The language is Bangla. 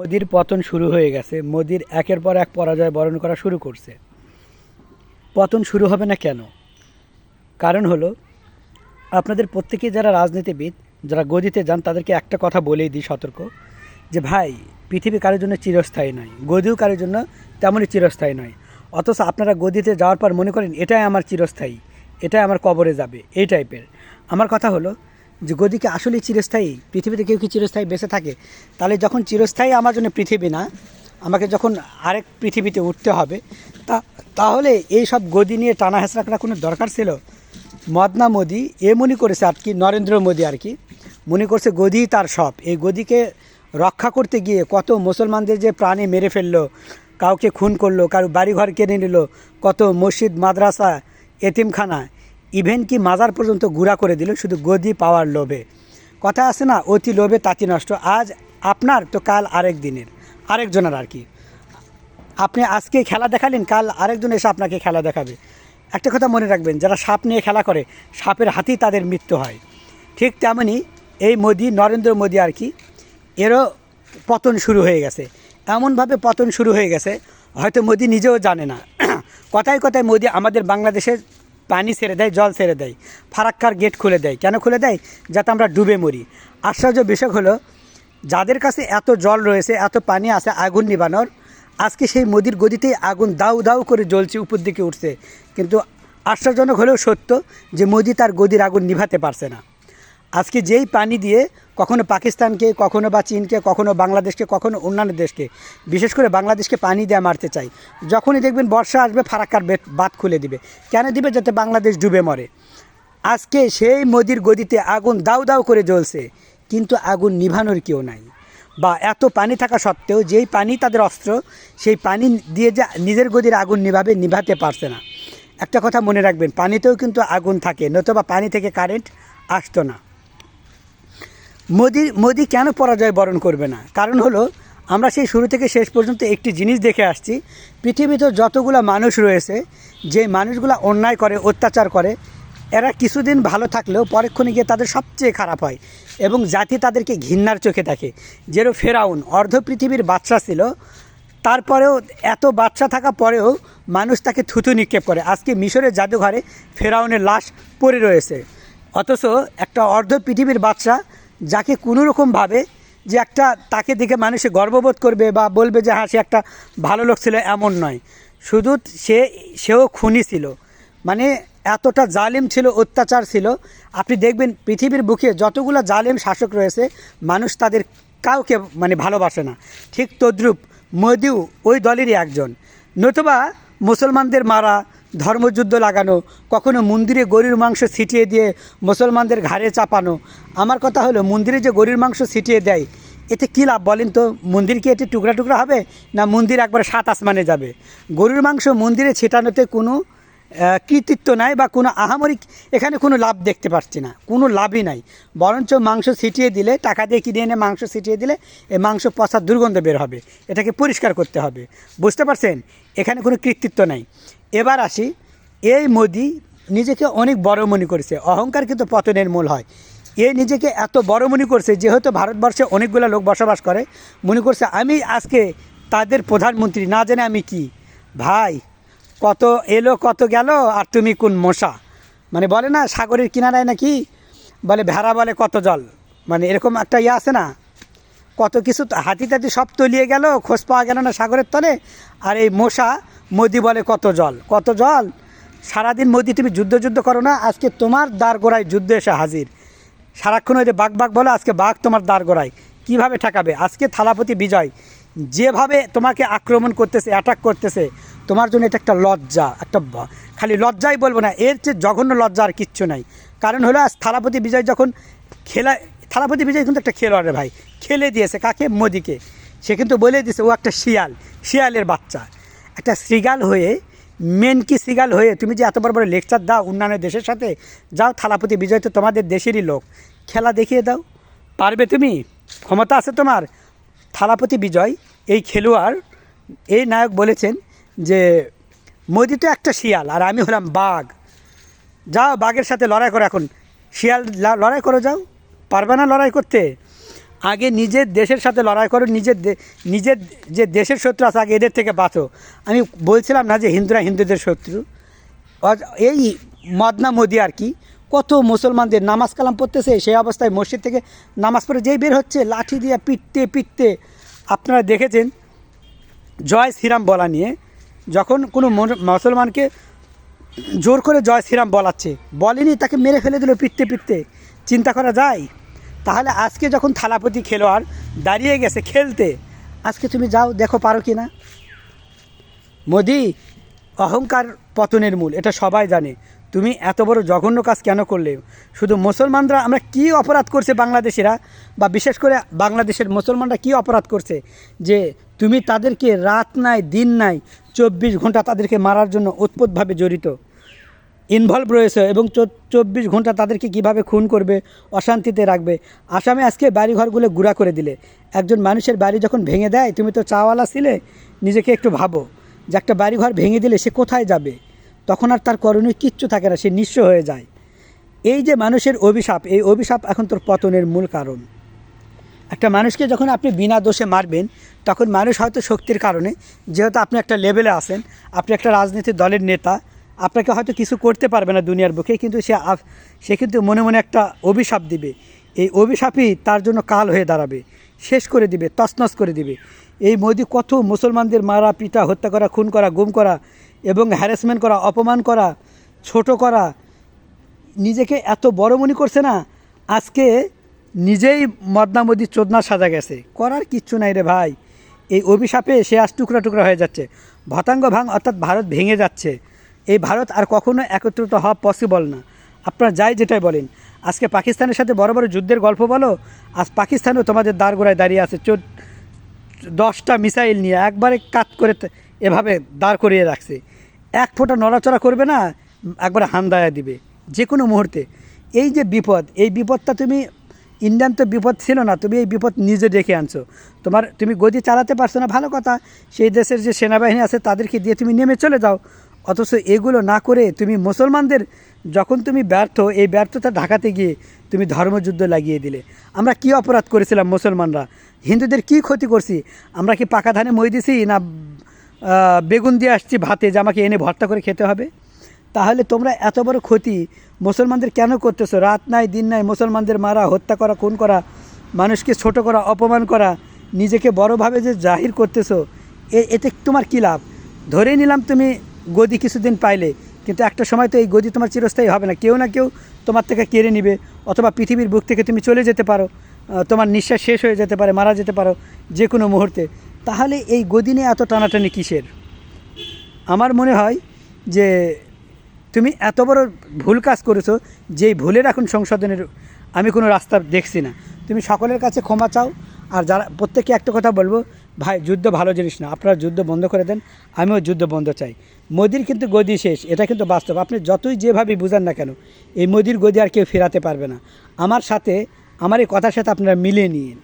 মোদির পতন শুরু হয়ে গেছে। মোদির একের পর এক পরাজয় বরণ করা শুরু করছে। পতন শুরু হবে না কেন? কারণ হলো, আপনাদের প্রত্যেকে যারা রাজনীতিবিদ, যারা গদিতে যান, তাদেরকে একটা কথা বলেই দিই সতর্ক, যে ভাই, পৃথিবী কারোর জন্য চিরস্থায়ী নয়। গদিও কারোর জন্য তেমনই চিরস্থায়ী নয়। অথচ আপনারা গদিতে যাওয়ার পর মনে করেন, এটাই আমার চিরস্থায়ী, এটাই আমার কবরে যাবে, এই টাইপের আমার কথা হলো যে গদিকে আসলে চিরস্থায়ী? পৃথিবীতে কেউ কি চিরস্থায়ী বেঁচে থাকে? তাহলে যখন চিরস্থায়ী আমার জন্য পৃথিবী না, আমাকে যখন আরেক পৃথিবীতে উঠতে হবে, তা, তাহলে এই সব গদি নিয়ে টানা হেঁচড়া করার কোনো দরকার ছিল? মদনা মোদি এ মনে করেছে আর কি, নরেন্দ্র মোদি আর কি, মনে করছে গদি তার সব। এই গদিকে রক্ষা করতে গিয়ে কত মুসলমানদের যে প্রাণে মেরে ফেলল, কাউকে খুন করল, কারও বাড়িঘর কিনে নিল, কত মসজিদ, মাদ্রাসা, এতিমখানা ইভেন কি মাজার পর্যন্ত গুড়া করে দিল, শুধু গদি পাওয়ার লোভে। কথা আছে না, অতি লোভে তাঁতি নষ্ট। আজ আপনার তো কাল আরেক দিনের, আরেকজনের আর কি। আপনি আজকে খেলা দেখালেন, কাল আরেকজন এসে আপনাকে খেলা দেখাবে। একটা কথা মনে রাখবেন, যারা সাপ নিয়ে খেলা করে, সাপের হাতেই তাদের মৃত্যু হয়। ঠিক তেমনই এই মোদি, নরেন্দ্র মোদি আর কি, এরও পতন শুরু হয়ে গেছে। এমনভাবে পতন শুরু হয়ে গেছে, হয়তো মোদি নিজেও জানে না। কথায় কথায় মোদি আমাদের বাংলাদেশের পানি ছেড়ে দেয়, জল ছেড়ে দেয়, ফারাক্কার গেট খুলে দেয়। কেন খুলে দেয়? যাতে আমরা ডুবে মরি। আশ্চর্য বিষয় হলো, যাদের কাছে এত জল রয়েছে, এত পানি আছে, আগুন নিবানোর, আজকে সেই মোদির গদিতেই আগুন দাউ দাউ করে জ্বলছে, উপর দিকে উঠছে। কিন্তু আশ্চর্যজনক হলেও সত্য যে মোদি তার গদির আগুন নিভাতে পারছে না। আজকে যেই পানি দিয়ে কখনো পাকিস্তানকে, কখনো বা চীনকে, কখনো বাংলাদেশকে, কখনো অন্যান্য দেশকে, বিশেষ করে বাংলাদেশকে পানি দেওয়া মারতে চাই, যখনই দেখবেন বর্ষা আসবে, ফারাক্কার বাদ খুলে দিবে। কেন দিবে? যাতে বাংলাদেশ ডুবে মরে। আজকে সেই মোদির গদিতে আগুন দাউ দাউ করে জ্বলছে, কিন্তু আগুন নিভানোর কেউ নাই। বা এত পানি থাকা সত্ত্বেও যেই পানি তাদের অস্ত্র, সেই পানি দিয়ে যে নিজের গদির আগুন নিভাবে, নিভাতে পারছে না। একটা কথা মনে রাখবেন, পানিতেও কিন্তু আগুন থাকে, নতুবা পানি থেকে কারেন্ট আসতো না। মোদি মোদি কেন পরাজয় বরণ করবে না? কারণ হলো, আমরা সেই শুরু থেকে শেষ পর্যন্ত একটি জিনিস দেখে আসছি, পৃথিবীতে যতগুলো মানুষ রয়েছে, যে মানুষগুলো অন্যায় করে, অত্যাচার করে, এরা কিছুদিন ভালো থাকলেও পরক্ষণে গিয়ে তাদের সবচেয়ে খারাপ হয় এবং জাতি তাদেরকে ঘৃণার চোখে দেখে। যেরো ফেরাউন, অর্ধ পৃথিবীর বাচ্চা ছিল, তারপরেও এত বাচ্চা থাকা পরেও মানুষ তাকে থুতু নিক্ষেপ করে। আজকে মিশরের জাদুঘরে ফেরাউনের লাশ পড়ে রয়েছে। অথচ একটা অর্ধ পৃথিবীর বাচ্চা যাকে কোনো রকমভাবে যে একটা তাকে দেখে মানুষে গর্ববোধ করবে বা বলবে যে হ্যাঁ সে একটা ভালো লোক ছিল, এমন নয়। শুধু সে, সেও খুনি ছিল। মানে এতটা জালিম ছিল, অত্যাচার ছিল। আপনি দেখবেন পৃথিবীর বুকে যতগুলো জালিম শাসক রয়েছে, মানুষ তাদের কাউকে মানে ভালোবাসে না। ঠিক তদ্রূপ মোদিও ওই দলেরই একজন। নতুবা মুসলমানদের মারা ধর্মযুদ্ধ লাগানো, কখনো মন্দিরে গরুর মাংস ছিটিয়ে দিয়ে মুসলমানদের ঘাড়ে চাপানো। আমার কথা হলো, মন্দিরে যে গরুর মাংস ছিটিয়ে দেয়, এতে কী লাভ বলেন তো? মন্দির কি এতে টুকরা টুকরা হবে, না মন্দির একবার সাত আসমানে যাবে? গরুর মাংস মন্দিরে ছেটানোতে কোনো কৃতিত্ব নাই বা কোনো আহামরি এখানে কোনো লাভ দেখতে পাচ্ছি না, কোনো লাভই নাই। বরঞ্চ মাংস ছিটিয়ে দিলে, টাকা দিয়ে কিনে এনে মাংস ছিটিয়ে দিলে এই মাংস পচার দুর্গন্ধ বের হবে, এটাকে পরিষ্কার করতে হবে। বুঝতে পারছেন? এখানে কোনো কৃতিত্ব নাই। এবার আসি, এই মোদি নিজেকে অনেক বড় মনে করেছে, অহংকার কিন্তু পতনের মূল হয়। এ নিজেকে এত বড় মনে করছে, যেহেতু ভারতবর্ষে অনেকগুলো লোক বসবাস করে, মনে করছে আমি আজকে তাদের প্রধানমন্ত্রী, না জানে আমি কি? ভাই, কত এলো, কত গেল, আর তুমি কোন মশা? মানে বলে না, সাগরের কিনারায় নাকি? বলে ভেড়া বলে কত জল? মানে এরকম একটা ইয়ে আছে না? কত কিছু হাতি তাতি সব তলিয়ে গেল, খোঁজ পাওয়া গেল না সাগরের তলে, আর এই মশা মোদি বলে কত জল? কত জল? সারাদিন মোদি, তুমি যুদ্ধ যুদ্ধ করো না, আজকে তোমার দ্বার গোড়ায় যুদ্ধ এসে হাজির। সারাক্ষণ ওই যে বাঘ বাঘ বলো, আজকে বাঘ তোমার দ্বার গোড়ায়। কীভাবে ঠেকাবে? আজকে থালাপতি বিজয়। যেভাবে তোমাকে আক্রমণ করতেছে অ্যাটাক করতেছে, তোমার জন্য এটা একটা লজ্জা, একটা খালি লজ্জাই বলব না, এর চেয়ে জঘন্য লজ্জা আর কিচ্ছু নাই। কারণ হলো, আজ থালাপতি বিজয় যখন খেলা, থালাপতি বিজয় কিন্তু একটা খেলোয়াড় ভাই, খেলে দিয়েছে কাকে? মোদিকে। সে কিন্তু বলে দিয়েছে, ও একটা শিয়াল, শিয়ালের বাচ্চা। একটা শ্রীগাল হয়ে মেন কি শ্রীগাল হয়ে তুমি যে এত বড় বড় লেকচার দাও অন্যান্য দেশের সাথে, যাও থালাপতি বিজয় তো তোমাদের দেশেরই লোক। খেলা দেখিয়ে দাও। পারবে তুমি? ক্ষমতা আছে তোমার? থালাপতি বিজয়, এই খেলোয়াড়, এই নায়ক বলেছেন যে, মোদি তো একটা শিয়াল, আর আমি হলাম বাঘ। যাও বাঘের সাথে লড়াই করো এখন। শিয়াল লড়াই করো যাও। পারবে না লড়াই করতে? আগে নিজের দেশের সাথে লড়াই করো, নিজের নিজের যে দেশের শত্রু আছে, আগে এদের থেকে বাঁচো। আমি বলছিলাম না যে হিন্দুরা হিন্দুদের শত্রু। এই মদনা মোদি আর কি, কত মুসলমানদের নামাজ কালাম পড়তেছে, সেই অবস্থায় মসজিদ থেকে নামাজ পড়ে যেই বের হচ্ছে, লাঠি দিয়ে পিটতে পিটতে। আপনারা দেখেছেন, জয় শ্রীরাম বলা নিয়ে, যখন কোনো মুসলমানকে জোর করে জয় শ্রীরাম বলাচ্ছে, বলেনি, তাকে মেরে ফেলে দিল পিটতে পিটতে। চিন্তা করা যায়? তাহলে আজকে যখন থালাপতি খেলোয়াড় দাঁড়িয়ে গেছে খেলতে, আজকে তুমি যাও, দেখো পারো কি না? মোদি, অহংকার পতনের মূল, এটা সবাই জানে। তুমি এত বড় জঘন্য কাজ কেন করলে? শুধু মুসলমানরা, আমরা কি অপরাধ করছে বাংলাদেশিরা? বা বিশেষ করে বাংলাদেশের মুসলমানরা কি অপরাধ করছে? যে তুমি তাদেরকে রাত নাই, দিন নাই, চব্বিশ ঘণ্টা তাদেরকে মারার জন্য উৎপতভাবে জড়িত। ইনভলভ রয়েছে এবং চব্বিশ ঘণ্টা তাদেরকে কীভাবে খুন করবে, অশান্তিতে রাখবে। আসামে আজকে বাড়িঘরগুলো গুড়া করে দিলে। একজন মানুষের বাড়ি যখন ভেঙে দেয়, তুমি তো চাওয়ালা ছিলে, নিজেকে একটু ভাবো যে একটা বাড়িঘর ভেঙে দিলে সে কোথায় যাবে? তখন আর তার করণীয় কিচ্ছু থাকে না, সে নিঃস্ব হয়ে যায়। এই যে মানুষের অভিশাপ, এই অভিশাপ এখন তোর পতনের মূল কারণ। একটা মানুষকে যখন আপনি বিনা দোষে মারবেন, তখন মানুষ হয়তো শক্তির কারণে, যেহেতু আপনি একটা লেভেলে আসেন আপনি একটা রাজনীতির দলের নেতা আপনাকে হয়তো কিছু করতে পারবে না দুনিয়ার বুকে, কিন্তু সে সে কিন্তু মনে মনে একটা অভিশাপ দিবে। এই অভিশাপই তার জন্য কাল হয়ে দাঁড়াবে। শেষ করে দিবে, তছনছ করে দিবে। এই মোদি কত মুসলমানদের মারা, পিটা, হত্যা করা, খুন করা, গুম করা এবং হ্যারাসমেন্ট করা, অপমান করা, ছোট করা, নিজেকে এত বড় মনে করছে না, আজকে নিজেই মদনামদি চোদনা সাজা গেছে। করার কিচ্ছু নাই রে ভাই। এই অভিশাপে সে আজ টুকরা টুকরা হয়ে যাচ্ছে। ভতাঙ্গ ভাঙ অর্থাৎ ভারত ভেঙে যাচ্ছে। এই ভারত আর কখনো একত্রিত হওয়া পসিবল না। আপনারা যাই যেটাই বলেন। আজকে পাকিস্তানের সাথে বড় বড় যুদ্ধের গল্প বলো, আজ পাকিস্তানও তোমাদের দাঁড়গোড়ায় দাঁড়িয়ে আছে। চোদ্দ দশটা মিসাইল নিয়ে একবারে কাত করে এভাবে দাঁড় করিয়ে রাখছে। এক ফোঁটা নড়াচড়া করবে না, একবারে হামদায়া দিবে। যে কোনো মুহূর্তে। এই যে বিপদ, এই বিপদটা তুমি, ইন্ডিয়ান তো বিপদ ছিল না, তুমি এই বিপদ নিজে ডেকে আনছো। তোমার, তুমি গদি চালাতে পারছ না, ভালো কথা। সেই দেশের যে সেনাবাহিনী আছে, তাদেরকে দিয়ে তুমি নেমে চলে যাও। অথচ এগুলো না করে তুমি মুসলমানদের যখন তুমি ব্যর্থ, এই ব্যর্থতা ঢাকাতে গিয়ে তুমি ধর্মযুদ্ধ লাগিয়ে দিলে। আমরা কি অপরাধ করেছিলাম মুসলমানরা? হিন্দুদের কি ক্ষতি করছি? আমরা কি পাকা ধানে মই দিছি না বেগুন দিয়ে আসছি ভাতে যে আমাকে এনে ভর্তা করে খেতে হবে? তাহলে তোমরা এত বড় ক্ষতি মুসলমানদের কেন করতেছো? রাত নাই, দিন নাই, মুসলমানদের মারা, হত্যা করা, খুন করা, মানুষকে ছোট করা, অপমান করা, নিজেকে বড়ভাবে যে জাহির করতেছো, এ, এতে তোমার কী লাভ? ধরেই নিলাম তুমি গদি কিছুদিন পাইলে, কিন্তু একটা সময় তো এই গদি তোমার চিরস্থায়ী হবে না। কেউ না কেউ তোমার থেকে কেড়ে নিবে, অথবা পৃথিবীর বুক থেকে তুমি চলে যেতে পারো তোমার নিঃশ্বাস শেষ হয়ে যেতে পারে, মারা যেতে পারো, যে কোনো মুহূর্তে। তাহলে এই গদি নিয়ে এত টানাটানি কিসের? আমার মনে হয় যে তুমি এত বড় ভুল কাজ করেছ, যেই ভুলের এখন সংশোধনের আমি কোনো রাস্তা দেখছি না। তুমি সকলের কাছে ক্ষমা চাও, আর যারা প্রত্যেকে একটা কথা বলব ভাই, যুদ্ধ ভালো জিনিস না। আপনারা যুদ্ধ বন্ধ করে দেন, আমিও যুদ্ধ বন্ধ চাই। মোদির কিন্তু গদি শেষ, এটা কিন্তু বাস্তব। আপনি যতই যেভাবে বুঝান না কেন, এই মোদির গদি আর কেউ ফেরাতে পারবে না। আমার সাথে আমার এই কথার সাথে আপনারা মিলিয়ে নিন